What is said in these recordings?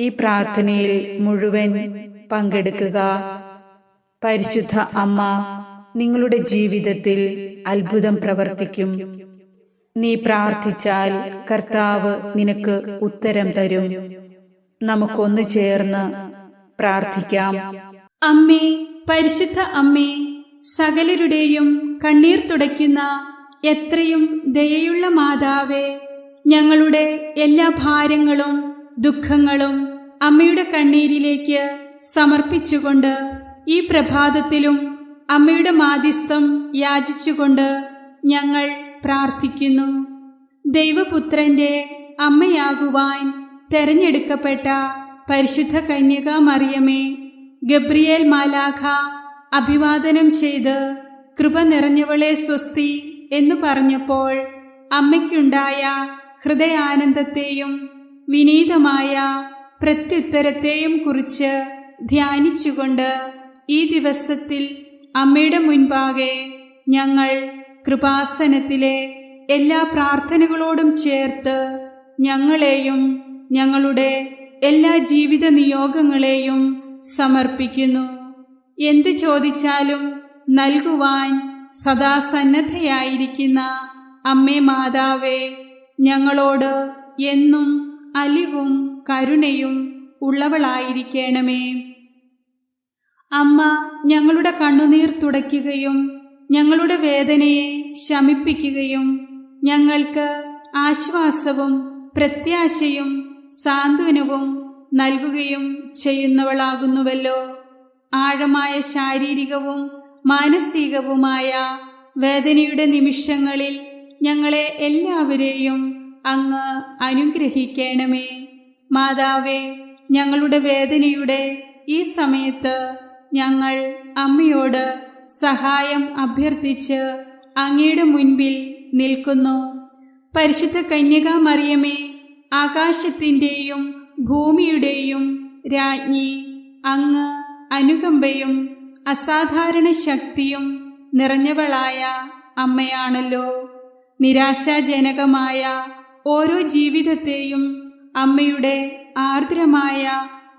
ഈ പ്രാർത്ഥനയിൽ മുഴുവൻ പങ്കെടുക്കുക. പരിശുദ്ധ അമ്മ നിങ്ങളുടെ ജീവിതത്തിൽ അത്ഭുതം പ്രവർത്തിക്കും. നീ പ്രാർത്ഥിച്ചാൽ കർത്താവ് നിനക്ക് ഉത്തരം തരും. നമുക്കൊന്ന് ചേർന്ന് പ്രാർത്ഥിക്കാം. അമ്മേ പരിശുദ്ധ അമ്മേ സകലരുടെയും കണ്ണീർ തുടയ്ക്കുന്ന എത്രയും ദയയുള്ള മാതാവേ ഞങ്ങളുടെ എല്ലാ ഭാരങ്ങളും ദുഃഖങ്ങളും അമ്മയുടെ കണ്ണീരിലേക്ക് സമർപ്പിച്ചുകൊണ്ട് ഈ പ്രഭാതത്തിലും അമ്മയുടെ മാധ്യസ്ഥം യാചിച്ചുകൊണ്ട് ഞങ്ങൾ പ്രാർത്ഥിക്കുന്നു. ദൈവപുത്രന്റെ അമ്മയാകുവാൻ തെരഞ്ഞെടുക്കപ്പെട്ട പരിശുദ്ധ കന്യക മറിയമേ ഗബ്രിയേൽ മാലാഖ അഭിവാദനം ചെയ്ത് കൃപ നിറഞ്ഞവളെ സ്വസ്തി എന്നു പറഞ്ഞപ്പോൾ അമ്മയ്ക്കുണ്ടായ ഹൃദയാനന്ദത്തെയും വിനീതമായ പ്രത്യുത്തരത്തെയും കുറിച്ച് ധ്യാനിച്ചുകൊണ്ട് ഈ ദിവസത്തിൽ അമ്മയുടെ മുൻപാകെ ഞങ്ങൾ കൃപാസനത്തിലെ എല്ലാ പ്രാർത്ഥനകളോടും ചേർത്ത് ഞങ്ങളെയും ഞങ്ങളുടെ എല്ലാ ജീവിത നിയോഗങ്ങളെയും സമർപ്പിക്കുന്നു. എന്തു ചോദിച്ചാലും നൽകുവാൻ സദാ സന്നദ്ധയായിരിക്കുന്ന അമ്മേ മാതാവേ ഞങ്ങളോട് എന്നും അലിവും കരുണയും ഉള്ളവളായിരിക്കണമേ. അമ്മ ഞങ്ങളുടെ കണ്ണുനീർ തുടയ്ക്കുകയും ഞങ്ങളുടെ വേദനയെ ശമിപ്പിക്കുകയും ഞങ്ങൾക്ക് ആശ്വാസവും പ്രത്യാശയും സാന്ത്വനവും നൽകുകയും ചെയ്യുന്നവളാകുന്നുവല്ലോ. ആഴമായ ശാരീരികവും മാനസികവുമായ വേദനയുടെ നിമിഷങ്ങളിൽ ഞങ്ങളെ എല്ലാവരെയും അങ്ങ് അനുഗ്രഹിക്കണമേ. മാതാവേ ഞങ്ങളുടെ വേദനയുടെ ഈ സമയത്ത് ഞങ്ങൾ അമ്മയോട് സഹായം അഭ്യർത്ഥിച്ച് അങ്ങയുടെ മുൻപിൽ നിൽക്കുന്നു. പരിശുദ്ധ കന്യക മറിയമേ ആകാശത്തിന്റെയും ഭൂമിയുടെയും രാജ്ഞി അങ്ങ് അനുകമ്പയും അസാധാരണ ശക്തിയും നിറഞ്ഞവളായ അമ്മയാണല്ലോ. നിരാശാജനകമായ ഓരോ ജീവിതത്തെയും അമ്മയുടെ ആർദ്രമായ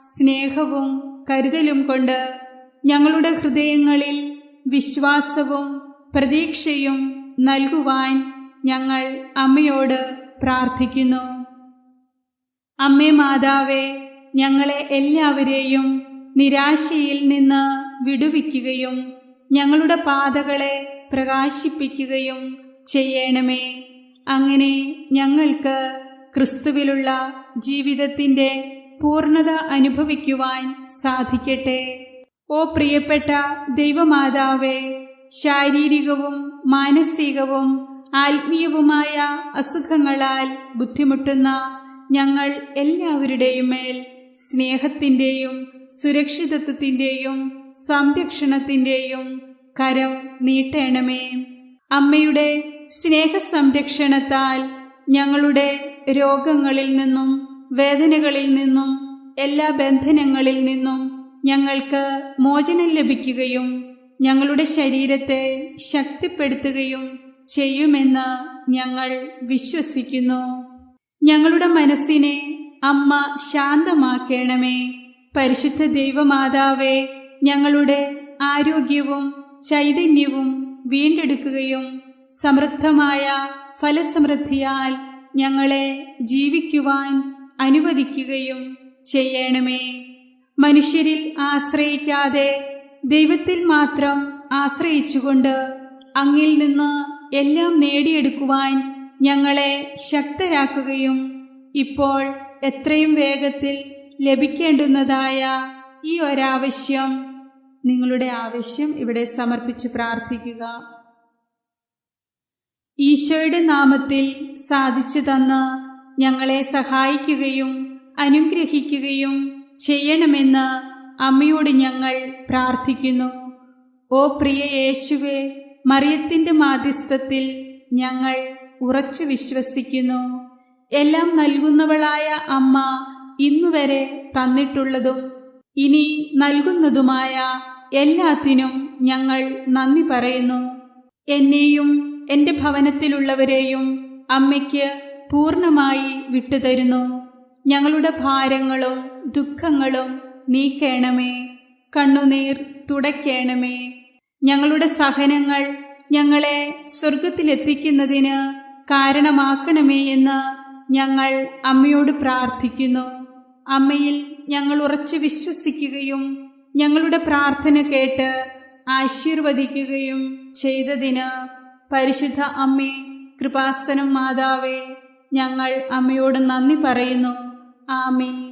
സ്നേഹവും കരുതലും കൊണ്ട് ഞങ്ങളുടെ ഹൃദയങ്ങളിൽ വിശ്വാസവും പ്രതീക്ഷയും നൽകുവാൻ ഞങ്ങൾ അമ്മയോട് പ്രാർത്ഥിക്കുന്നു. അമ്മേ മാതാവേ ഞങ്ങളെ എല്ലാവരെയും നിരാശയിൽ നിന്ന് വിടുവിക്കുകയും ഞങ്ങളുടെ പാതകളെ പ്രകാശിപ്പിക്കുകയും ചെയ്യണമേ. അങ്ങനെ ഞങ്ങൾക്ക് ക്രിസ്തുവിലുള്ള ജീവിതത്തിന്റെ പൂർണത അനുഭവിക്കുവാൻ സാധിക്കട്ടെ. ഓ പ്രിയപ്പെട്ട ദൈവമാതാവേ ശാരീരികവും മാനസികവും ആത്മീയവുമായ അസുഖങ്ങളാൽ ബുദ്ധിമുട്ടുന്ന ഞങ്ങൾ എല്ലാവരുടെയും മേൽ സ്നേഹത്തിന്റെയും സുരക്ഷിതത്വത്തിന്റെയും സംരക്ഷണത്തിന്റെയും കരം നീട്ടണമേ. അമ്മയുടെ സ്നേഹ സംരക്ഷണത്താൽ ഞങ്ങളുടെ രോഗങ്ങളിൽ നിന്നും വേദനകളിൽ നിന്നും എല്ലാ ബന്ധനങ്ങളിൽ നിന്നും ഞങ്ങൾക്ക് മോചനം ലഭിക്കുകയും ഞങ്ങളുടെ ശരീരത്തെ ശക്തിപ്പെടുത്തുകയും ചെയ്യുമെന്ന് ഞങ്ങൾ വിശ്വസിക്കുന്നു. ഞങ്ങളുടെ മനസ്സിനെ അമ്മ ശാന്തമാക്കണമേ. പരിശുദ്ധ ദൈവമാതാവേ ഞങ്ങളുടെ ആരോഗ്യവും ചൈതന്യവും വീണ്ടെടുക്കുകയും സമൃദ്ധമായ ഫലസമൃദ്ധിയാൽ ഞങ്ങളെ ജീവിക്കുവാൻ അനുവദിക്കുകയും ചെയ്യണമേ. മനുഷ്യരിൽ ആശ്രയിക്കാതെ ദൈവത്തിൽ മാത്രം ആശ്രയിച്ചുകൊണ്ട് അങ്ങിൽ നിന്ന് എല്ലാം നേടിയെടുക്കുവാൻ ഞങ്ങളെ ശക്തരാക്കുകയും ഇപ്പോൾ എത്രയും വേഗത്തിൽ ലഭിക്കേണ്ടുന്നതായ ഈ ഒരാവശ്യം നിങ്ങളുടെ ആവശ്യം ഇവിടെ സമർപ്പിച്ച് പ്രാർത്ഥിക്കുക. ഈശോയുടെ നാമത്തിൽ സാധിച്ചു തന്ന് ഞങ്ങളെ സഹായിക്കുകയും അനുഗ്രഹിക്കുകയും ചെയ്യണമെന്ന് അമ്മയോട് ഞങ്ങൾ പ്രാർത്ഥിക്കുന്നു. ഓ പ്രിയ യേശുവെ മറിയത്തിന്റെ മാധ്യസ്ഥത്തിൽ ഞങ്ങൾ ഉറച്ചു വിശ്വസിക്കുന്നു. എല്ലാം നൽകുന്നവളായ അമ്മ ഇന്നുവരെ തന്നിട്ടുള്ളതും ഇനി നൽകുന്നതുമായ എല്ലാത്തിനും ഞങ്ങൾ നന്ദി പറയുന്നു. എന്നെയും എന്റെ ഭവനത്തിലുള്ളവരെയും അമ്മയ്ക്ക് പൂർണമായി വിട്ടുതരുന്നു. ഞങ്ങളുടെ ഭാരങ്ങളും ദുഃഖങ്ങളും നീക്കേണമേ. കണ്ണുനീർ തുടയ്ക്കേണമേ. ഞങ്ങളുടെ സഹനങ്ങൾ ഞങ്ങളെ സ്വർഗത്തിലെത്തിക്കുന്നതിന് കാരണമാക്കണമേ എന്ന് ഞങ്ങൾ അമ്മയോട് പ്രാർത്ഥിക്കുന്നു. അമ്മയിൽ ഞങ്ങൾ ഉറച്ചു വിശ്വസിക്കുകയും ഞങ്ങളുടെ പ്രാർത്ഥന കേട്ട് ആശീർവദിക്കുകയും ചെയ്തതിന് പരിശുദ്ധ അമ്മേ കൃപാസനം മാതാവേ ഞങ്ങൾ അമ്മയോട് നന്ദി പറയുന്നു. ആമീൻ.